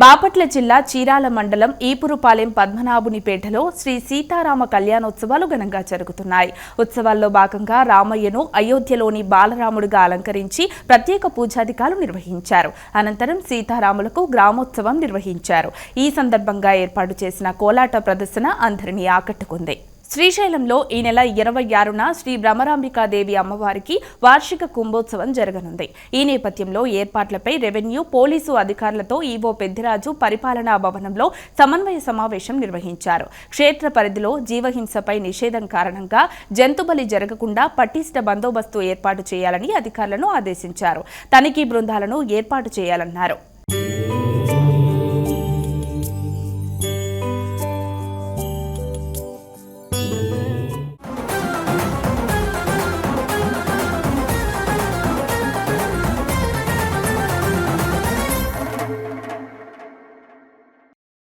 బాపట్ల జిల్లా చీరాల మండలం ఈపురుపాలెం పద్మనాభునిపేటలో శ్రీ సీతారామ కళ్యాణోత్సవాలు ఘనంగా జరుగుతున్నాయి. ఉత్సవాల్లో భాగంగా రామయ్యను అయోధ్యలోని బాలరాముడిగా అలంకరించి ప్రత్యేక పూజాధికారులు నిర్వహించారు. అనంతరం సీతారాములకు గ్రామోత్సవం నిర్వహించారు. ఈ సందర్భంగా ఏర్పాటు చేసిన కోలాట ప్రదర్శన అందరినీ ఆకట్టుకుంది. శ్రీశైలంలో ఈ నెల ఇరవై ఆరున శ్రీ భ్రమరాంబికాదేవి అమ్మవారికి వార్షిక కుంభోత్సవం జరగనుంది. ఈ నేపథ్యంలో ఏర్పాట్లపై రెవెన్యూ పోలీసు అధికారులతో ఈవో పెద్దిరాజు పరిపాలనా భవనంలో సమన్వయ సమావేశం నిర్వహించారు. క్షేత్ర పరిధిలో జీవహింసపై నిషేధం కారణంగా జంతుబలి జరగకుండా పటిష్ట బందోబస్తు ఏర్పాటు చేయాలని అధికారులను ఆదేశించారు. తనిఖీ బృందాలను ఏర్పాటు చేయాలన్నారు.